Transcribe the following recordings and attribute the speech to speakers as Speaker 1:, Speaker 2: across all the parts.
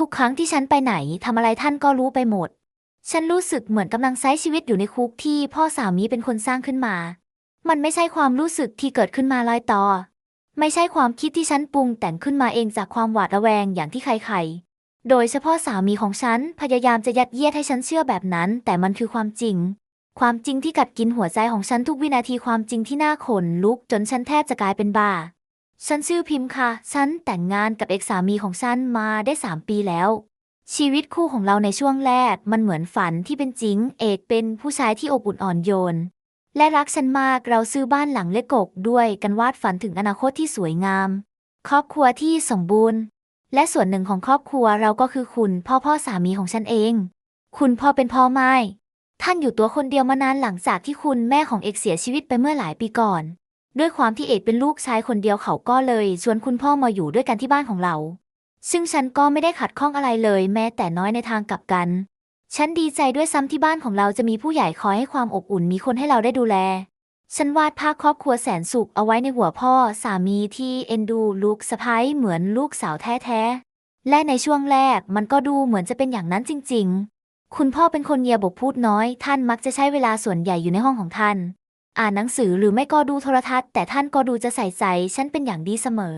Speaker 1: ทุกครั้งที่ฉันไปไหนทำอะไรท่านก็รู้ไปหมด ฉันรู้สึกเหมือนกำลังใช้ชีวิตอยู่ในคุกที่พ่อสามีเป็นคนสร้างขึ้นมา มันไม่ใช่ความรู้สึกที่เกิดขึ้นมาลอยต่อ ไม่ใช่ความคิดที่ฉันปรุงแต่งขึ้นมาเองจากความหวาดระแวงอย่างที่ใครๆ โดยเฉพาะสามีของฉันพยายามจะยัดเยียดให้ฉันเชื่อแบบนั้น แต่มันคือความจริง ความจริงที่กัดกินหัวใจของฉันทุกวินาทีความจริงที่น่าขนลุกจนฉันแทบจะกลายเป็นบ้า ฉันชื่อพิมพ์ค่ะ ฉันแต่งงานกับเอกสามีของฉันมาได้สามปีแล้ว ชีวิตคู่ของเราในช่วงแรกมันเหมือนฝันที่เป็นจริง เอกเป็นผู้ชายที่อบอุ่นอ่อนโยน และรักฉันมากเราซื้อบ้านหลังเล็กกกด้วยกันวาดฝันถึงอนาคตที่สวยงาม ครอบครัวที่สมบูรณ์ และส่วนหนึ่งของครอบครัวเราก็คือคุณพ่อพ่อสามีของฉันเอง คุณพ่อเป็นพ่อไม้ท่านอยู่ตัวคนเดียวมานานหลังจากที่คุณแม่ของเอกเสียชีวิตไปเมื่อหลายปีก่อน ด้วยความที่เอกเป็นลูกชายคนเดียวเขาก็เลยชวนคุณพ่อมาอยู่ด้วยกันที่บ้านของเรา ซึ่งฉันก็ไม่ได้ขัดข้องอะไรเลย แม้แต่น้อยในทางกลับกัน ฉันดีใจด้วยซ้ำที่บ้านของเราจะมีผู้ใหญ่คอยให้ความอบอุ่นมีคนให้เราได้ดูแล ฉันวาดภาพครอบครัวแสนสุขเอาไว้ในหัวพ่อสามีที่เอ็นดูลูกสะพ้ายเหมือนลูกสาวแท้ๆ และในช่วงแรกมันก็ดูเหมือนจะเป็นอย่างนั้นจริง ๆ คุณพ่อเป็นคนเยียบกพูดน้อย ท่านมักจะใช้เวลาส่วนใหญ่อยู่ในห้องของท่าน อ่านหนังสือหรือไม่ก็ดูโทรทัศน์ แต่ท่านก็ดูจะใส่ใจฉันเป็นอย่างดีเสมอ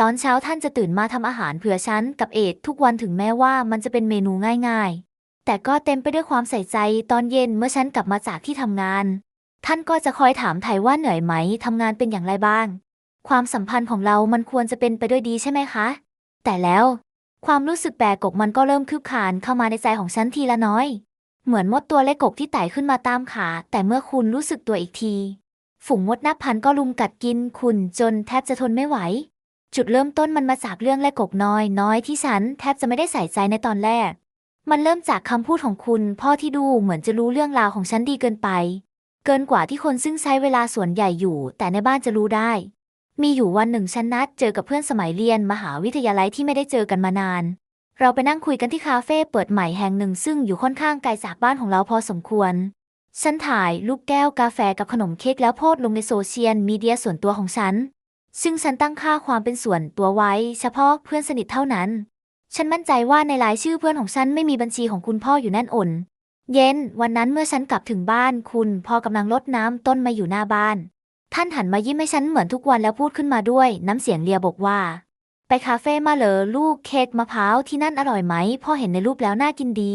Speaker 1: ตอนเช้าท่านจะตื่นมาทำอาหารเผื่อฉันกับเอกทุกวันถึงแม้ว่ามันจะเป็นเมนูง่ายๆ แต่ก็เต็มไปด้วยความใส่ใจตอนเย็นเมื่อฉันกลับมาจากที่ทำงาน ท่านก็จะคอยถามไถ่ว่าเหนื่อยไหมทำงานเป็นอย่างไรบ้าง ความสัมพันธ์ของเรามันควรจะเป็นไปด้วยดีใช่ไหมคะ แต่แล้ว ความรู้สึกแปลกกมันก็เริ่มคืบคานเข้ามาในใจของฉันทีละน้อย เหมือนมดตัวเล็กกบที่ไต่ขึ้นมาตามขา แต่เมื่อคุณรู้สึกตัวอีกที ฝูงมดนับพันก็ลุมกัดกินคุณจนแทบจะทนไม่ไหว จุดเริ่มต้นมันมาจากเรื่องเล็กกบน้อยน้อยที่ฉันแทบจะไม่ได้ใส่ใจในตอนแรก มันเริ่มจากคำพูดของคุณ พ่อที่ดูเหมือนจะรู้เรื่องราวของฉันดีเกินไป เกินกว่าที่คนซึ่งใช้เวลาส่วนใหญ่อยู่ แต่ในบ้านจะรู้ได้ มีอยู่วันหนึ่งฉันนัดเจอกับเพื่อนสมัยเรียนมหาวิทยาลัยที่ไม่ได้เจอกันมานาน เราไปนั่งคุยกันที่คาเฟ่เปิดใหม่แห่งหนึ่งซึ่งอยู่ค่อนข้างไกลจากบ้านของเราพอสมควร ฉันถ่ายรูปแก้วกาแฟกับขนมเค้กแล้วโพสลงในโซเชียลมีเดียส่วนตัวของฉัน ซึ่งฉันตั้งค่าความเป็นส่วนตัวไว้ เฉพาะเพื่อนสนิทเท่านั้น ฉันมั่นใจว่าในรายชื่อเพื่อนของฉันไม่มีบัญชีของคุณพ่ออยู่แน่นอนเย็นวันนั้นเมื่อฉันกลับถึงบ้านคุณพ่อกำลังรดน้ำต้นมาอยู่หน้าบ้าน ท่านหันมายิ้มให้ฉันเหมือนทุกวันแล้วพูดขึ้นมาด้วย น้ำเสียงเลียบอกว่า ไปคาเฟ่มาเหรอลูกเค้กมะพร้าวที่นั่นอร่อยไหมพ่อเห็นในรูปแล้วน่ากินดี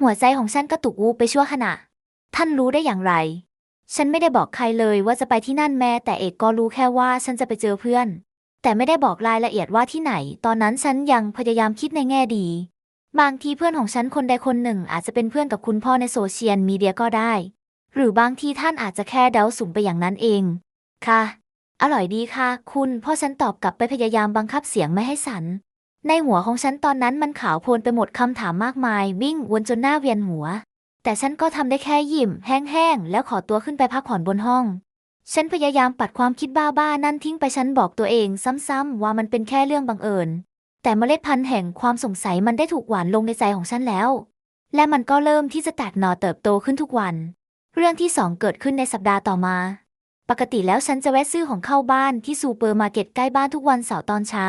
Speaker 1: หัวใจของฉันกระตุกวูบไปชั่วขณะ ท่านรู้ได้อย่างไร ฉันไม่ได้บอกใครเลยว่าจะไปที่นั่นแม้แต่เอกก็รู้แค่ว่าฉันจะไปเจอเพื่อน แต่ไม่ได้บอกรายละเอียดว่าที่ไหน ตอนนั้นฉันยังพยายามคิดในแง่ดี บางทีเพื่อนของฉันคนใดคนหนึ่ง อาจจะเป็นเพื่อนกับคุณพ่อในโซเชียลมีเดียก็ได้ หรือบางทีท่านอาจจะแค่เดาสุ่มไปอย่างนั้นเอง ค่ะ อร่อยดีค่ะ คุณพ่อฉันตอบกลับไปพยายามบังคับเสียงไม่ให้สัน ในหัวของฉันตอนนั้นมันขาวโพลนไปหมดคำถามมากมาย วิ่งวนจนหน้าเวียนหัว แต่ฉันก็ทำได้แค่ยิ้มแห้งๆ แล้วขอตัวขึ้นไปพักผ่อนบนห้อง ฉันพยายามปัดความคิดบ้าๆ นั่นทิ้งไปฉันบอกตัวเองซ้ำๆ ว่ามันเป็นแค่เรื่องบังเอิญ แต่เมล็ดพันธุ์แห่งความสงสัยมันได้ถูกหวานลงในใจของฉันแล้ว และมันก็เริ่มที่จะแตกหน่อเติบโตขึ้นทุกวัน เรื่องที่สองเกิดขึ้นในสัปดาห์ต่อมา ปกติแล้วฉันจะแวะซื้อของเข้าบ้านที่ซูเปอร์มาร์เก็ตใกล้บ้านทุกวันเสาร์ตอนเช้า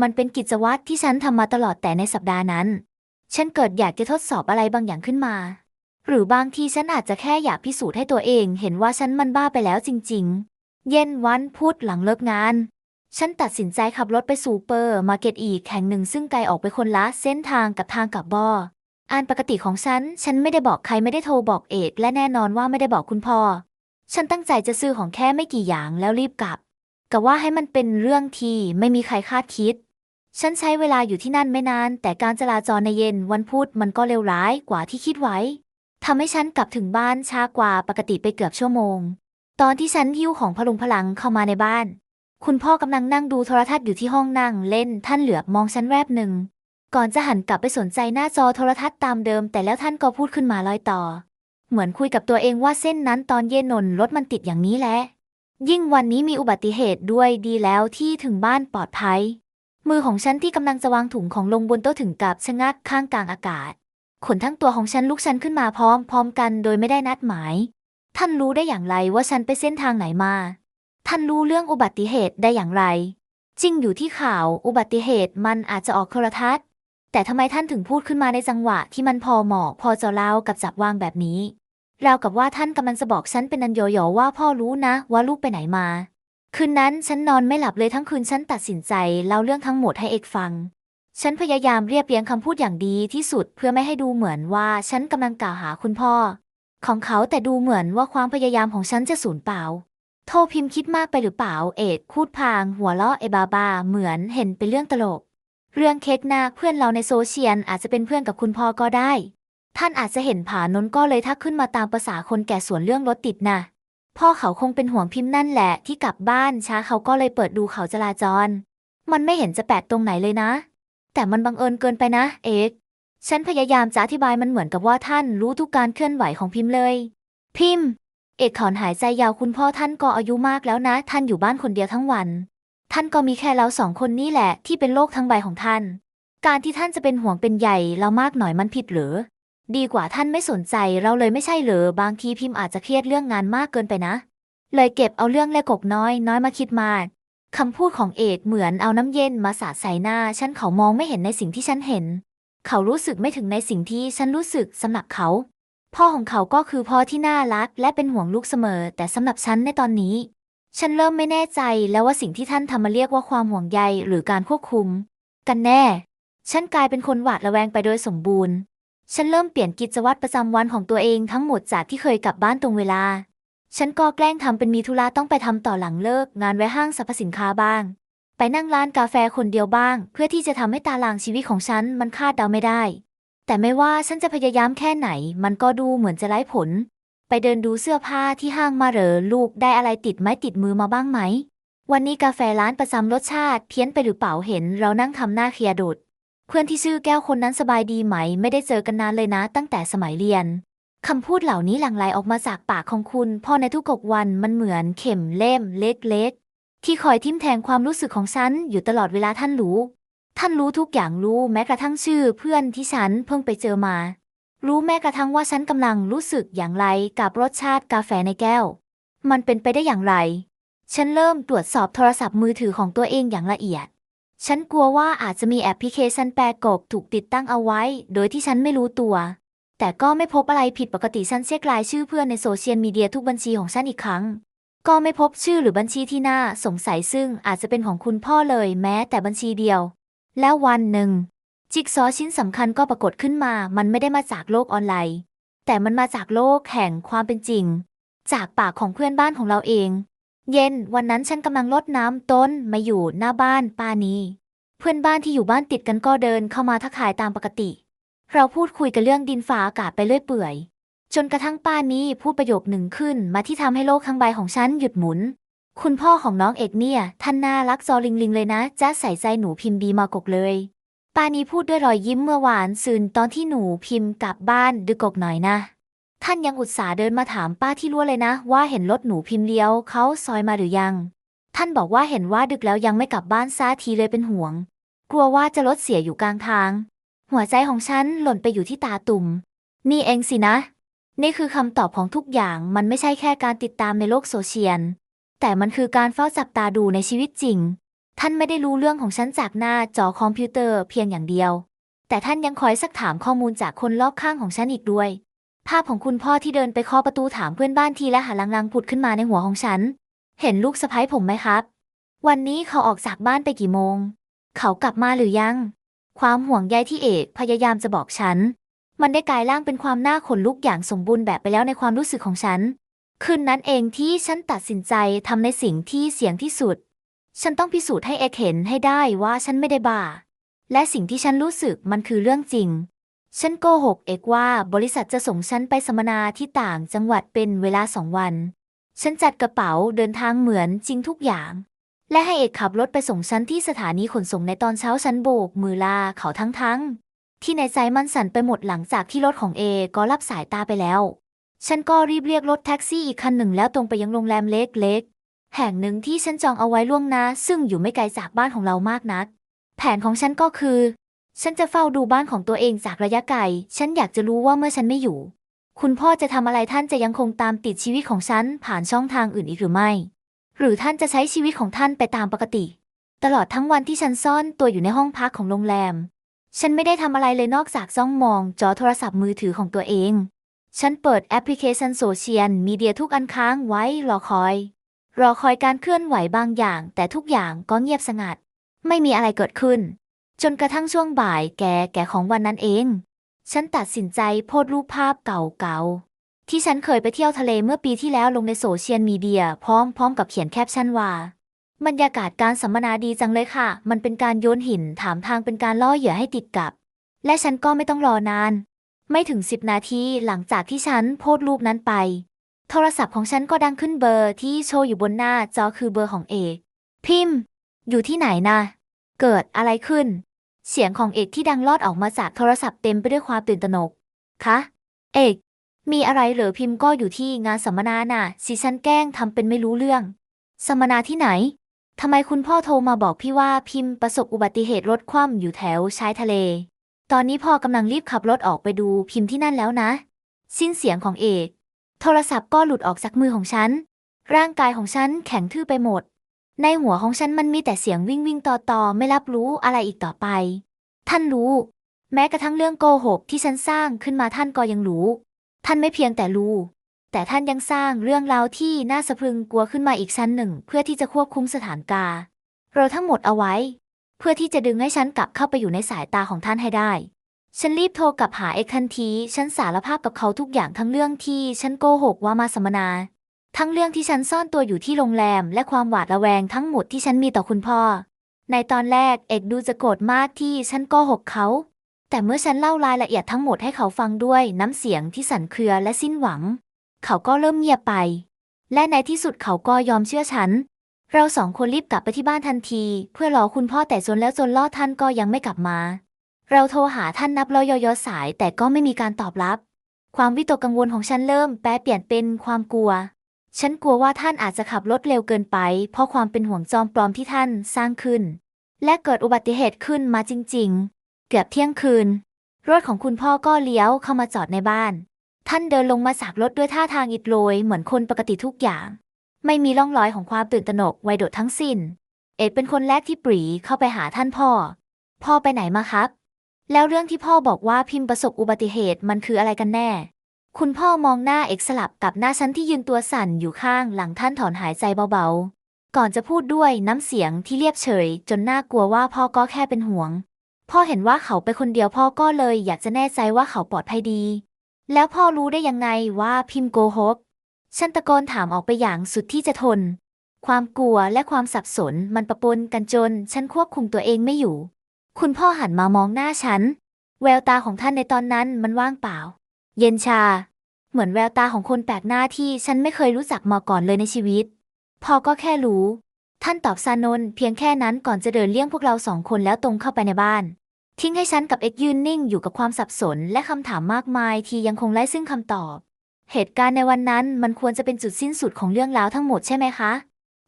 Speaker 1: มันเป็นกิจวัตรที่ฉันทำมาตลอดแต่ในสัปดาห์นั้น ฉันเกิดอยากจะทดสอบอะไรบางอย่างขึ้นมา หรือบางทีฉันอาจจะแค่อยากพิสูจน์ให้ตัวเองเห็นว่าฉันมันบ้าไปแล้วจริง ๆ เย็นวันพุธหลังเลิกงาน ฉันตัดสินใจขับรถไปซูเปอร์มาร์เก็ตอีกแห่งหนึ่งซึ่งไกลออกไปคนละเส้นทางกับทางกลับบออันปกติของฉัน ฉันไม่ได้บอกใครไม่ได้โทรบอกเอกและแน่นอนว่าไม่ได้บอกคุณพ่อ ฉันตั้งใจจะซื้อของแค่ไม่กี่อย่างแล้วรีบกลับกะว่าให้มันเป็นเรื่องที่ไม่มีใครคาดคิด ฉันใช้เวลาอยู่ที่นั่นไม่นาน แต่การจราจรในเย็นวันพุธมันก็เลวร้ายกว่าที่คิดไว้ทำให้ฉันกลับถึงบ้านช้ากว่าปกติไปเกือบชั่วโมง ตอนที่ฉันหิ้วของพลุงพลังเข้ามาในบ้าน คุณพ่อกำลังนั่งดูโทรทัศน์อยู่ที่ห้องนั่งเล่นท่านเหลือบมองฉันแวบหนึ่ง ก่อนจะหันกลับไปสนใจหน้าจอโทรทัศน์ตามเดิม แต่แล้วท่านก็พูดขึ้นมาลอยต่อ เหมือนคุยกับตัวเองว่าเส้นนั้นตอนเย็นนนรถมันติดอย่างนี้แหละ ยิ่งวันนี้มีอุบัติเหตุด้วยดีแล้วที่ถึงบ้านปลอดภัย มือของฉันที่กำลังจะวางถุงของลงบนโต๊ะถึงกับชะงักข้างกลางอากาศ ขนทั้งตัวของฉันลุกฉันขึ้นมาพร้อมพร้อมกันโดยไม่ได้นัดหมาย ท่านรู้ได้อย่างไรว่าฉันไปเส้นทางไหนมา ท่านรู้เรื่องอุบัติเหตุได้อย่างไร จริงอยู่ที่ข่าวอุบัติเหตุมันอาจจะออกโทรทัศน์แต่ทำไมท่านถึงพูดขึ้นมาในจังหวะที่มันพอเหมาะพอจะเล่ากับจับวางแบบนี้ ราวกับว่าท่านกำลังจะบอกฉันเป็นนันโยโยว่าพ่อรู้นะว่าลูกไปไหนมา คืนนั้นฉันนอนไม่หลับเลยทั้งคืนฉันตัดสินใจเล่าเรื่องทั้งหมดให้เอกฟัง ฉันพยายามเรียบเรียงคำพูดอย่างดีที่สุดเพื่อไม่ให้ดูเหมือนว่าฉันกำลังกล่าวหาคุณพ่อ ของเขาแต่ดูเหมือนว่าความพยายามของฉันจะสูญเปล่า โทพิมพ์คิดมากไปหรือเปล่า เอกพูดพาง หัวเราะเอบาบา เหมือนเห็นเป็นเรื่องตลก เรื่องเค้กหน้าเพื่อนเราในโซเชียลอาจจะเป็นเพื่อนกับคุณพ่อก็ได้ ท่านอาจจะเห็นผานนก็เลยทักขึ้นมาตามภาษาคนแก่สวนเรื่องรถติดนะพ่อเขาคงเป็นห่วงพิมพ์นั่นแหละ ที่กลับบ้านช้าเขาก็เลยเปิดดูเขาจราจร มันไม่เห็นจะแปลกตรงไหนเลยนะ แต่มันบังเอิญเกินไปนะ เอกฉันพยายามจะอธิบายมันเหมือนกับว่าท่านรู้ทุกการเคลื่อนไหวของพิมพ์เลย พิมพ์ เอกถอนหายใจยาวคุณพ่อท่านก็อายุมากแล้วนะ ท่านอยู่บ้านคนเดียวทั้งวัน ท่านก็มีแค่เราสองคนนี่แหละ ที่เป็นโลกทั้งใบของท่าน การที่ท่านจะเป็นห่วงเป็นใหญ่เรามากหน่อยมันผิดหรือ ดีกว่าท่านไม่สนใจเราเลยไม่ใช่เหรอบางทีพิมพ์อาจจะเครียดเรื่องงานมากเกินไปนะ เลยเก็บเอาเรื่องเล็กกน้อยน้อยมาคิดมากคำพูดของเอกเหมือนเอาน้ำเย็นมาสาดใส่หน้า ฉันเขามองไม่เห็นในสิ่งที่ฉันเห็น เขารู้สึกไม่ถึงในสิ่งที่ฉันรู้สึกสำหรับเขา พ่อของเขาก็คือพ่อที่น่ารักและเป็นห่วงลูกเสมอ แต่สำหรับฉันในตอนนี้ ฉันเริ่มไม่แน่ใจแล้วว่าสิ่งที่ท่านทำมาเรียกว่าความห่วงใยหรือการควบคุม กันแน่ ฉันกลายเป็นคนหวาดระแวงไปโดยสมบูรณ์ ฉันเริ่มเปลี่ยนกิจวัตรประจำวันของตัวเองทั้งหมดจากที่เคยกลับบ้านตรงเวลา ฉันก็แกล้งทำเป็นมีธุระต้องไปทำต่อหลังเลิก งานไว้ห้างสรรพสินค้าบ้าง ไปนั่งร้านกาแฟคนเดียวบ้าง เพื่อที่จะทำให้ตารางชีวิตของฉันมันคาดเดาไม่ได้ แต่ไม่ว่าฉันจะพยายามแค่ไหน มันก็ดูเหมือนจะไร้ผล ไปเดินดูเสื้อผ้าที่ห้างมาเหรอลูกได้อะไรติดไม้ติดมือมาบ้างไหม วันนี้กาแฟร้านประจำรสชาติ เพี้ยนไปหรือเปล่าเห็นเรานั่งทำหน้าเคลียร์โดด เพื่อนที่ชื่อแก้วคนนั้นสบายดีไหม ไม่ได้เจอกันนานเลยนะ ตั้งแต่สมัยเรียนคำพูดเหล่านี้หลั่งไหลออกมาจากปากของคุณพ่อในทุกๆวันมันเหมือนเข็มเล่มเล็กๆ ที่คอยทิ่มแทงความรู้สึกของฉันอยู่ตลอดเวลาท่านรู้ ท่านรู้ทุกอย่างรู้แม้กระทั่งชื่อเพื่อนที่ฉันเพิ่งไปเจอมา รู้แม้กระทั่งว่าฉันกำลังรู้สึกอย่างไรกับรสชาติกาแฟในแก้ว มันเป็นไปได้อย่างไร ฉันเริ่มตรวจสอบโทรศัพท์มือถือของตัวเองอย่างละเอียด ฉันกลัวว่าอาจจะมีแอปพลิเคชันแปลกบถูกติดตั้งเอาไว้ โดยที่ฉันไม่รู้ตัว แต่ก็ไม่พบอะไรผิดปกติฉันเช็ครายชื่อเพื่อนในโซเชียลมีเดียทุกบัญชีของฉันอีกครั้ง ก็ไม่พบชื่อหรือบัญชีที่น่าสงสัยซึ่งอาจจะเป็นของคุณพ่อเลยแม้แต่บัญชีเดียว แล้ววันหนึ่ง จิ๊กซอชิ้นสำคัญก็ปรากฏขึ้นมา มันไม่ได้มาจากโลกออนไลน์ แต่มันมาจากโลกแห่งความเป็นจริง จากปากของเพื่อนบ้านของเราเอง เย็นวันนั้นฉันกำลังรดน้ำต้นมาอยู่หน้าบ้านป้านีเพื่อนบ้านที่อยู่บ้านติดกันก็เดินเข้ามาทักทายตามปกติ เราพูดคุยกันเรื่องดินฟ้าอากาศไปเรื่อยเปื่อย จนกระทั่งป้านี้พูดประโยคหนึ่งขึ้นมาที่ทำให้โลกทั้งใบของฉันหยุดหมุน คุณพ่อของน้องเอกเนี่ย ท่านน่ารักจอลิงลิงเลยนะจะใส่ใจหนูพิมพ์ดีมากกเลยป้านี้พูดด้วยรอยยิ้มเมื่อวานซืนตอนที่หนูพิมพ์กลับบ้านดึกกหน่อยนะ ท่านยังอุตส่าห์เดินมาถามป้าที่รั้วเลยนะ ว่าเห็นรถหนูพิมพ์เลี้ยวเขาซอยมาหรือยัง ท่านบอกว่าเห็นว่าดึกแล้วยังไม่กลับบ้านซาทีเลยเป็นห่วง กลัวว่าจะรถเสียอยู่กลางทาง หัวใจของฉันหล่นไปอยู่ที่ตาตุ่ม นี่เองสินะ นี่คือคำตอบของทุกอย่างมันไม่ใช่แค่การติดตามในโลกโซเชียลแต่มันคือการเฝ้าจับตาดูในชีวิตจริง ท่านไม่ได้รู้เรื่องของฉันจากหน้าจอคอมพิวเตอร์เพียงอย่างเดียว แต่ท่านยังคอยสักถามข้อมูลจากคนรอบข้างของฉันอีกด้วย ภาพของคุณพ่อที่เดินไปเคาะประตูถามเพื่อนบ้านทีและหาลังๆผุดขึ้นมาในหัวของฉัน เห็นลูกสะพ้ยผมไหมครับ วันนี้เขาออกจากบ้านไปกี่โมง เขากลับมาหรือยัง ความห่วงใยที่เอกพยายามจะบอกฉัน มันได้กลายร่างเป็นความน่าขนลุกอย่างสมบูรณ์แบบไปแล้วในความรู้สึกของฉัน คืนนั้นเองที่ฉันตัดสินใจทำในสิ่งที่เสี่ยงที่สุด ฉันต้องพิสูจน์ให้เอกเห็นให้ได้ว่าฉันไม่ได้บ้า และสิ่งที่ฉันรู้สึกมันคือเรื่องจริง ฉันโกหกเอกว่าบริษัทจะส่งฉันไปสัมมนาที่ต่างจังหวัดเป็นเวลาสองวัน ฉันจัดกระเป๋าเดินทางเหมือนจริงทุกอย่าง และให้เอกขับรถไปส่งฉันที่สถานีขนส่งในตอนเช้าฉันโบกมือลาเขาทั้งๆที่ในใจมันสั่นไปหมดหลังจากที่รถของเอก็รับสายตาไปแล้ว ฉันก็รีบเรียกรถแท็กซี่อีกคันหนึ่งแล้วตรงไปยังโรงแรมเล็กๆแห่งหนึ่งที่ฉันจองเอาไว้ล่วงหน้าซึ่งอยู่ไม่ไกลจากบ้านของเรามากนัก แผนของฉันก็คือ ฉันจะเฝ้าดูบ้านของตัวเองจากระยะไกล ฉันอยากจะรู้ว่าเมื่อฉันไม่อยู่ คุณพ่อจะทำอะไรท่านจะยังคงตามติดชีวิตของฉันผ่านช่องทางอื่นอีกหรือไม่ หรือท่านจะใช้ชีวิตของท่านไปตามปกติ ตลอดทั้งวันที่ฉันซ่อนตัวอยู่ในห้องพักของโรงแรม ฉันไม่ได้ทำอะไรเลยนอกจากจ้องมองจอโทรศัพท์มือถือของตัวเอง ฉันเปิดแอปพลิเคชันโซเชียลมีเดียทุกอันค้างไว้รอคอย รอคอยการเคลื่อนไหวบางอย่าง แต่ทุกอย่างก็เงียบสงัด ไม่มีอะไรเกิดขึ้น จนกระทั่งช่วงบ่ายแก่แก่ของวันนั้นเอง ฉันตัดสินใจโพสต์รูปภาพเก่าๆ ที่ฉันเคยไปเที่ยวทะเลเมื่อปีที่แล้วลงในโซเชียลมีเดีย พร้อมพร้อมกับเขียนแคปชั่นว่า บรรยากาศการสัมมนาดีจังเลยค่ะ มันเป็นการโยนหินถามทางเป็นการล่อเหยื่อให้ติดกับ และฉันก็ไม่ต้องรอนาน ไม่ถึงสิบนาทีหลังจากที่ฉันโพสต์รูปนั้นไป โทรศัพท์ของฉันก็ดังขึ้นเบอร์ที่โชว์อยู่บนหน้าจอคือเบอร์ของเอกพิมพ์ อยู่ที่ไหนนะ เกิดอะไรขึ้น เสียงของเอกที่ดังลอดออกมาจากโทรศัพท์เต็มไปด้วยความตื่นตระหนก คะ เอก มีอะไรเหรอพิมพ์ก็อยู่ที่งานสัมมนาน่ะสิฉันแกล้งทำเป็นไม่รู้เรื่อง สัมมนาที่ไหนทำไมคุณพ่อโทรมาบอกพี่ว่าพิมพ์ประสบอุบัติเหตุรถคว่ำอยู่แถวชายทะเล ตอนนี้พ่อกำลังรีบขับรถออกไปดูพิมพ์ที่นั่นแล้วนะ สิ้นเสียงของเอก โทรศัพท์ก็หลุดออกจากมือของฉัน ร่างกายของฉันแข็งทื่อไปหมด ในหัวของฉันมันมีแต่เสียงวิ่งวิ่งต่อต่อไม่รับรู้อะไรอีกต่อไป ท่านรู้ แม้กระทั่งเรื่องโกหกที่ฉันสร้างขึ้นมาท่านก็ยังรู้ ท่านไม่เพียงแต่รู้ แต่ท่านยังสร้างเรื่องราวที่น่าสะพรึงกลัวขึ้นมาอีกชั้นหนึ่ง เพื่อที่จะควบคุมสถานการณ์เราทั้งหมดเอาไว้ เพื่อที่จะดึงให้ฉันกลับเข้าไปอยู่ในสายตาของท่านให้ได้ฉันรีบโทรกลับหาเอกทันที ฉันสารภาพกับเขาทุกอย่างทั้งเรื่องที่ฉันโกหกว่ามาสัมมนา ทั้งเรื่องที่ฉันซ่อนตัวอยู่ที่โรงแรม และความหวาดระแวงทั้งหมดที่ฉันมีต่อคุณพ่อ ในตอนแรกเอกดูจะโกรธมากที่ฉันโกหกเขา แต่เมื่อฉันเล่ารายละเอียดทั้งหมดให้เขาฟังด้วยน้ำเสียงที่สั่นเครือและสิ้นหวัง เขาก็เริ่มเงียบไป และในที่สุดเขาก็ยอมเชื่อฉัน เราสองคนรีบกลับไปที่บ้านทันที เพื่อรอคุณพ่อแต่จนแล้วจนล่อท่านก็ยังไม่กลับมา เราโทรหาท่านนับร้อยยอสายแต่ก็ไม่มีการตอบรับ ความวิตกกังวลของฉันเริ่มแปรเปลี่ยนเป็นความกลัว ฉันกลัวว่าท่านอาจจะขับรถเร็วเกินไป เพราะความเป็นห่วงจอมปลอมที่ท่านสร้างขึ้น และเกิดอุบัติเหตุขึ้นมาจริง ๆ เกือบเที่ยงคืน รถของคุณพ่อก็เลี้ยวเข้ามาจอดในบ้าน ท่านเดินลงมาจากรถด้วยท่าทางอิดโรยเหมือนคนปกติทุกอย่าง ไม่มีร่องรอยของความตื่นตระหนกไวโดดทั้งสิ้น เอ็ดเป็นคนแรกที่ปรีเข้าไปหาท่านพ่อ พ่อไปไหนมาครับ แล้วเรื่องที่พ่อบอกว่าพิมพ์ประสบอุบัติเหตุมันคืออะไรกันแน่ คุณพ่อมองหน้าเอกสลับกับหน้าฉันที่ยืนตัวสั่นอยู่ข้างหลังท่านถอนหายใจเบาๆ ก่อนจะพูดด้วยน้ำเสียงที่เรียบเฉย จนน่ากลัวว่าพ่อก็แค่เป็นห่วง พ่อเห็นว่าเขาไปคนเดียวพ่อก็เลยอยากจะแน่ใจว่าเขาปลอดภัยดี แล้วพ่อรู้ได้ยังไงว่าพิมโกหก ฉันตะโกนถามออกไปอย่างสุดที่จะทน ความกลัวและความสับสนมันปะปนกันจน ฉันควบคุมตัวเองไม่อยู่ คุณพ่อหันมามองหน้าฉัน แววตาของท่านในตอนนั้นมันว่างเปล่า เย็นชา เหมือนแววตาของคนแปลกหน้าที่ฉันไม่เคยรู้จักมาก่อนเลยในชีวิต พอก็แค่รู้ ท่านตอบซานน์เพียงแค่นั้นก่อนจะเดินเลี่ยงพวกเราสองคนแล้วตรงเข้าไปในบ้าน ทิ้งให้ฉันกับเอ็กยืนนิ่งอยู่กับความสับสนและคำถามมากมายที่ยังคงไร้ซึ่งคำตอบ เหตุการณ์ในวันนั้นมันควรจะเป็นจุดสิ้นสุดของเรื่องราวทั้งหมดใช่ไหมคะ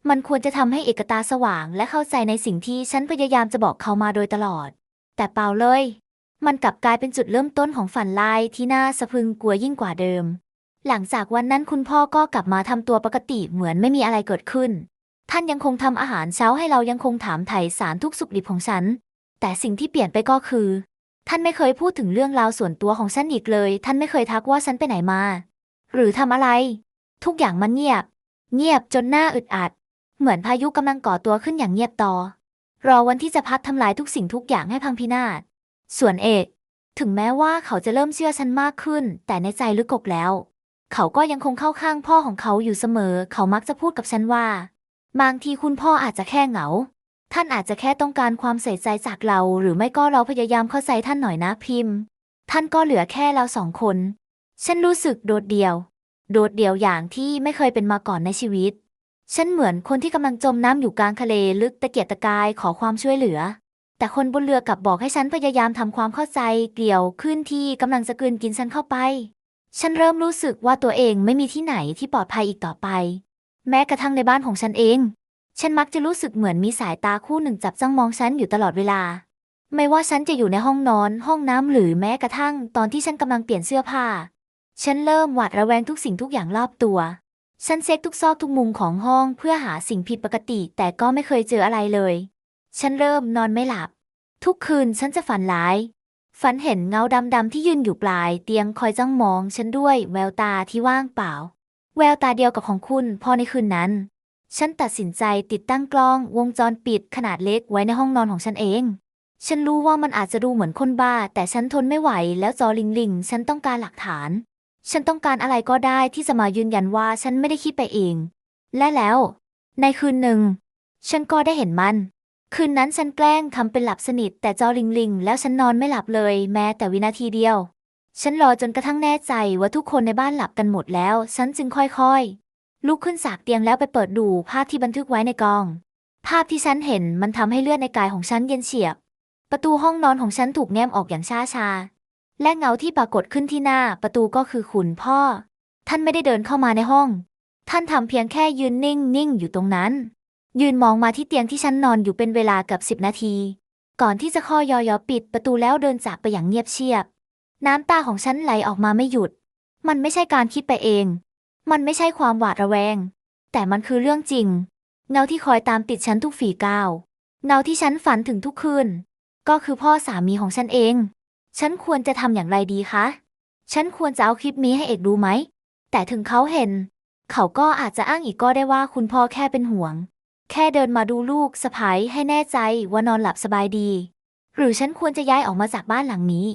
Speaker 1: มันควรจะทำให้เอกตาสว่างและเข้าใจในสิ่งที่ฉันพยายามจะบอกเขามาโดยตลอด แต่เปล่าเลย มันกลับกลายเป็นจุดเริ่มต้นของฝันลายที่น่าสะพึงกลัวยิ่งกว่าเดิม หลังจากวันนั้นคุณพ่อก็กลับมาทำตัวปกติเหมือนไม่มีอะไรเกิดขึ้น ท่านยังคงทำอาหารเช้าให้เรายังคงถามไถ่สารทุกสุขดิบของฉัน แต่สิ่งที่เปลี่ยนไปก็คือ ท่านไม่เคยพูดถึงเรื่องราวส่วนตัวของฉันอีกเลย ท่านไม่เคยทักว่าฉันไปไหนมา หรือทำอะไร ทุกอย่างมันเงียบ เงียบจนหน้าอึดอัด เหมือนพายุกำลังก่อตัวขึ้นอย่างเงียบต่อรอวันที่จะพัดทำลายทุกสิ่งทุกอย่างให้พังพินาศ ส่วนเอก ถึงแม้ว่าเขาจะเริ่มเชื่อฉันมากขึ้น แต่ในใจลึกกกแล้ว เขาก็ยังคงเข้าข้างพ่อของเขาอยู่เสมอ เขามักจะพูดกับฉันว่า บางทีคุณพ่ออาจจะแค่เหงา ท่านอาจจะแค่ต้องการความใส่ใจจากเรา หรือไม่ก็เราพยายามเข้าใจท่านหน่อยนะพิมพ์ ท่านก็เหลือแค่เราสองคน ฉันรู้สึกโดดเดี่ยว โดดเดี่ยวอย่างที่ไม่เคยเป็นมาก่อนในชีวิตฉันเหมือนคนที่กำลังจมน้ำอยู่กลางทะเลลึกตะเกียกตะกายขอความช่วยเหลือ แต่คนบนเรือกลับบอกให้ฉันพยายามทำความเข้าใจเกี่ยวขึ้นที่กำลังจะกลืนกินฉันเข้าไป ฉันเริ่มรู้สึกว่าตัวเองไม่มีที่ไหนที่ปลอดภัยอีกต่อไป แม้กระทั่งในบ้านของฉันเอง ฉันมักจะรู้สึกเหมือนมีสายตาคู่หนึ่งจับจ้องมองฉันอยู่ตลอดเวลา ไม่ว่าฉันจะอยู่ในห้องนอน ห้องน้ำหรือแม้กระทั่ง ตอนที่ฉันกำลังเปลี่ยนเสื้อผ้า ฉันเริ่มหวาดระแวงทุกสิ่งทุกอย่างรอบตัวฉันเช็คทุกซอกทุกมุมของห้องเพื่อหาสิ่งผิดปกติ แต่ก็ไม่เคยเจออะไรเลย ฉันเริ่มนอนไม่หลับ ทุกคืนฉันจะฝันร้าย ฝันเห็นเงาดำๆที่ยืนอยู่ปลาย เตียงคอยจ้องมองฉันด้วยแววตาที่ว่างเปล่า แววตาเดียวกับของคุณพอในคืนนั้น ฉันตัดสินใจติดตั้งกล้องวงจรปิดขนาดเล็กไว้ในห้องนอนของฉันเอง ฉันรู้ว่ามันอาจจะดูเหมือนคนบ้า แต่ฉันทนไม่ไหวแล้วจอลิงลิงฉันต้องการหลักฐาน ฉันต้องการอะไรก็ได้ที่จะมายืนยันว่าฉันไม่ได้คิดไปเอง และแล้ว ในคืนหนึ่ง ฉันก็ได้เห็นมัน คืนนั้นฉันแกล้งทำเป็นหลับสนิทแต่จอลิงลิงแล้วฉันนอนไม่หลับเลยแม้แต่วินาทีเดียว ฉันรอจนกระทั่งแน่ใจว่าทุกคนในบ้านหลับกันหมดแล้ว ฉันจึงค่อยๆ ลุกขึ้นจากเตียงแล้วไปเปิดดูภาพที่บันทึกไว้ในกอง ภาพที่ฉันเห็นมันทำให้เลือดในกายของฉันเย็นเฉียบ ประตูห้องนอนของฉันถูกแง้มออกอย่างช้าชาๆและเงาที่ปรากฏขึ้นที่หน้าประตูก็คือคุณพ่อ ท่านไม่ได้เดินเข้ามาในห้อง ท่านทำเพียงแค่ยืนนิ่งนิ่งอยู่ตรงนั้น ยืนมองมาที่เตียงที่ฉันนอนอยู่เป็นเวลากือบสิบนาที ก่อนที่จะข้อยอยอปิดประตูแล้วเดินจากไปอย่างเงียบเชียบ น้ำตาของฉันไหลออกมาไม่หยุด มันไม่ใช่การคิดไปเอง มันไม่ใช่ความหวาดระแวง แต่มันคือเรื่องจริง เงาที่คอยตามติดฉันทุกฝีก้าวเงาที่ฉันฝันถึงทุกคืนก็คือพ่อสามีของฉันเอง ฉันควรจะทำอย่างไรดีคะ ฉันควรจะเอาคลิปนี้ให้เอกดูไหม แต่ถึงเขาเห็น เขาก็อาจจะอ้างอีกก็ได้ว่าคุณพ่อแค่เป็นห่วง แค่เดินมาดูลูกสะพ้ายให้แน่ใจว่านอนหลับสบายดี หรือฉันควรจะย้ายออกมาจากบ้านหลังนี้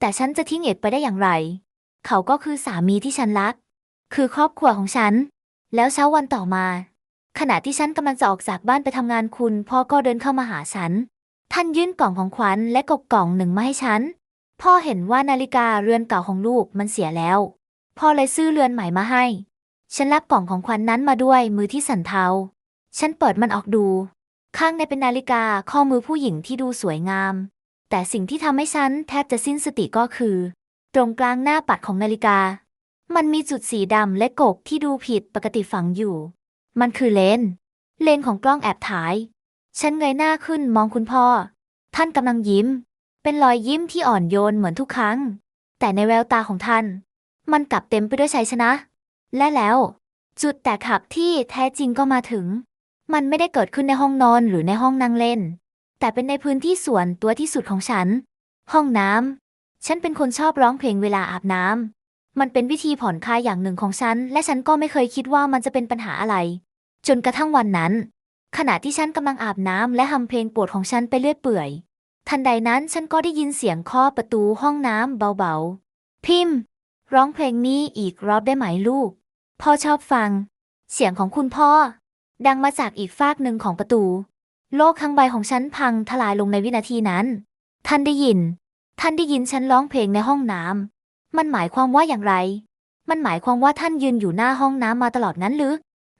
Speaker 1: แต่ฉันจะทิ้งเอกไปได้อย่างไร เขาก็คือสามีที่ฉันรัก คือครอบครัวของฉัน แล้วเช้าวันต่อมา ขณะที่ฉันกำลังจะออกจากบ้านไปทำงานคุณพ่อก็เดินเข้ามาหาฉัน ท่านยื่นกล่องของขวัญและกบกล่องหนึ่งมาให้ฉัน พ่อเห็นว่านาฬิกาเรือนเก่าของลูกมันเสียแล้ว พ่อเลยซื้อเรือนใหม่มาให้ ฉันรับกล่องของขวัญนนั้นมาด้วยมือที่สั่นเทา ฉันเปิดมันออกดู ข้างในเป็นนาฬิกาข้อมือผู้หญิงที่ดูสวยงาม แต่สิ่งที่ทำให้ฉันแทบจะสิ้นสติก็คือ ตรงกลางหน้าปัดของนาฬิกา มันมีจุดสีดำและกกที่ดูผิดปกติฝังอยู่ มันคือเลนส์เลนส์ของกล้องแอบถ่าย ฉันเงยหน้าขึ้นมองคุณพ่อ ท่านกำลังยิ้ม เป็นรอยยิ้มที่อ่อนโยนเหมือนทุกครั้ง แต่ในแววตาของท่าน มันกลับเต็มไปด้วยชัยชนะ และแล้ว จุดแตกหักที่แท้จริงก็มาถึง มันไม่ได้เกิดขึ้นในห้องนอนหรือในห้องนั่งเล่น แต่เป็นในพื้นที่ส่วนตัวที่สุดของฉัน ห้องน้ำฉันเป็นคนชอบร้องเพลงเวลาอาบน้ำมันเป็นวิธีผ่อนคลายอย่างหนึ่งของฉัน และฉันก็ไม่เคยคิดว่ามันจะเป็นปัญหาอะไร จนกระทั่งวันนั้น ขณะที่ฉันกำลังอาบน้ำและทำเพลงโปรดของฉันไปเรื่อยเปื่อย ทันใดนั้นฉันก็ได้ยินเสียงเคาะประตูห้องน้ำเบาๆ พิมพ์ ร้องเพลงนี้อีกรอบได้ไหมลูก พ่อชอบฟัง เสียงของคุณพ่อ ดังมาจากอีกฟากหนึ่งของประตู โลกทั้งใบของฉันพังทลายลงในวินาทีนั้น ท่านได้ยิน ท่านได้ยินฉันร้องเพลงในห้องน้ำมันหมายความว่าอย่างไร มันหมายความว่าท่านยืนอยู่หน้าห้องน้ำมาตลอดนั้นหรือ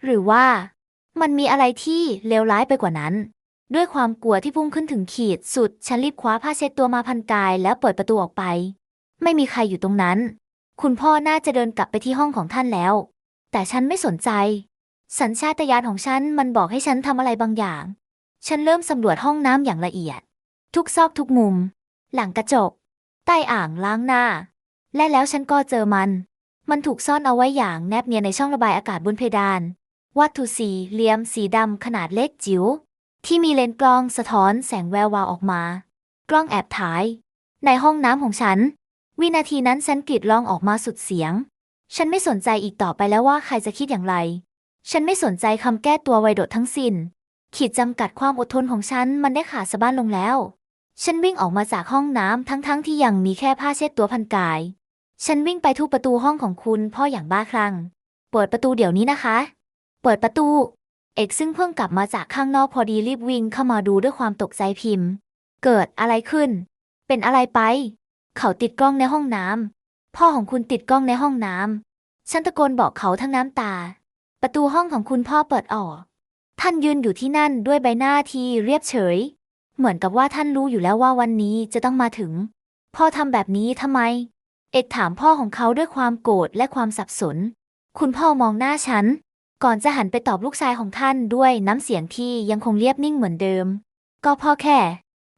Speaker 1: หรือว่า มันมีอะไรที่เลวร้ายไปกว่านั้น ด้วยความกลัวที่พุ่งขึ้นถึงขีดสุด ฉันรีบคว้าผ้าเช็ดตัวมาพันกายแล้วเปิดประตูออกไป ไม่มีใครอยู่ตรงนั้น คุณพ่อน่าจะเดินกลับไปที่ห้องของท่านแล้ว แต่ฉันไม่สนใจ สัญชาตญาณของฉันมันบอกให้ฉันทำอะไรบางอย่าง ฉันเริ่มสำรวจห้องน้ำอย่างละเอียด ทุกซอกทุกมุม หลังกระจก ใต้อ่างล้างหน้า และแล้วฉันก็เจอมัน มันถูกซ่อนเอาไว้อย่างแนบเนียนในช่องระบายอากาศบนเพดาน วัตถุสีเหลี่ยมสีดำขนาดเล็กจิ๋วที่มีเลนส์กล้องสะท้อนแสงแวววาวออกมา กล้องแอบถ่าย ในห้องน้ำของฉัน วินาทีนั้นฉันกรีดร้องออกมาสุดเสียง ฉันไม่สนใจอีกต่อไปแล้วว่าใครจะคิดอย่างไร ฉันไม่สนใจคำแก้ตัวไวโดดทั้งสิน้น ขีดจำกัดความอดทนของฉันมันได้ขาดสะบั้นลงแล้ว ฉันวิ่งออกมาจากห้องน้ำทั้งๆทที่ยังมีแค่ผ้าเช็ดตัวพันกาย ฉันวิ่งไปทุบประตูห้องของคุณพ่ออย่างบ้าคลั่ง เปิดประตูเดี๋ยวนี้นะคะ เปิดประตู เอกซึ่งเพิ่งกลับมาจากข้างนอกพอดีรีบวิ่งเข้ามาดูด้วยความตกใจพิมพ์ เกิดอะไรขึ้น เป็นอะไรไป เขาติดกล้องในห้องน้ำพ่อของคุณติดกล้องในห้องน้ำฉันตะโกนบอกเขาทั้งน้ำตา ประตูห้องของคุณพ่อเปิดออก ท่านยืนอยู่ที่นั่นด้วยใบหน้าที่เรียบเฉย เหมือนกับว่าท่านรู้อยู่แล้วว่าวันนี้จะต้องมาถึง พ่อทำแบบนี้ทำไม เอกถามพ่อของเขาด้วยความโกรธและความสับสน คุณพ่อมองหน้าฉัน ก่อนจะหันไปตอบลูกชายของท่านด้วยน้ำเสียงที่ยังคงเรียบนิ่งเหมือนเดิม ก็พ่อแค่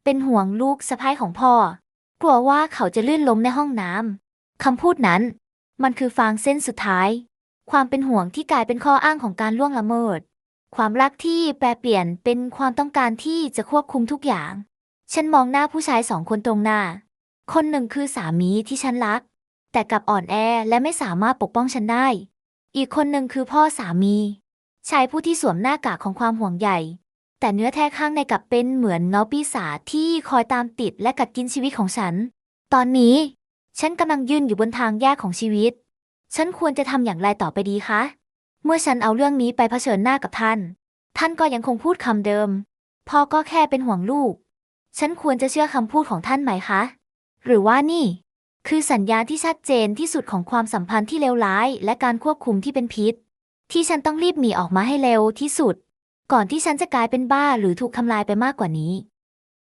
Speaker 1: เป็นห่วงลูกสะพ้ายของพ่อ กลัวว่าเขาจะลื่นล้มในห้องน้ำคำพูดนั้น มันคือฟางเส้นสุดท้าย ความเป็นห่วงที่กลายเป็นข้ออ้างของการล่วงละเมิด ความรักที่แปรเปลี่ยนเป็นความต้องการที่จะควบคุมทุกอย่าง ฉันมองหน้าผู้ชายสองคนตรงหน้า คนหนึ่งคือสามีที่ฉันรัก แต่กลับอ่อนแอและไม่สามารถปกป้องฉันได้ อีกคนหนึ่งคือพ่อสามีชายผู้ที่สวมหน้ากากของความห่วงใยแต่เนื้อแท้ข้างในกลับเป็นเหมือนเงาปีศาจที่คอยตามติดและกัดกินชีวิตของฉัน ตอนนี้ ฉันกำลังยืนอยู่บนทางแยกของชีวิต ฉันควรจะทำอย่างไรต่อไปดีคะ เมื่อฉันเอาเรื่องนี้ไปเผชิญหน้ากับท่าน ท่านก็ยังคงพูดคำเดิม พ่อก็แค่เป็นห่วงลูก ฉันควรจะเชื่อคำพูดของท่านไหมคะ หรือว่านี่ คือสัญญาที่ชัดเจนที่สุดของความสัมพันธ์ที่เลวร้าย และการควบคุมที่เป็นพิษ ที่ฉันต้องรีบหนีออกมาให้เร็วที่สุด ก่อนที่ฉันจะกลายเป็นบ้าหรือถูกทำลายไปมากกว่านี้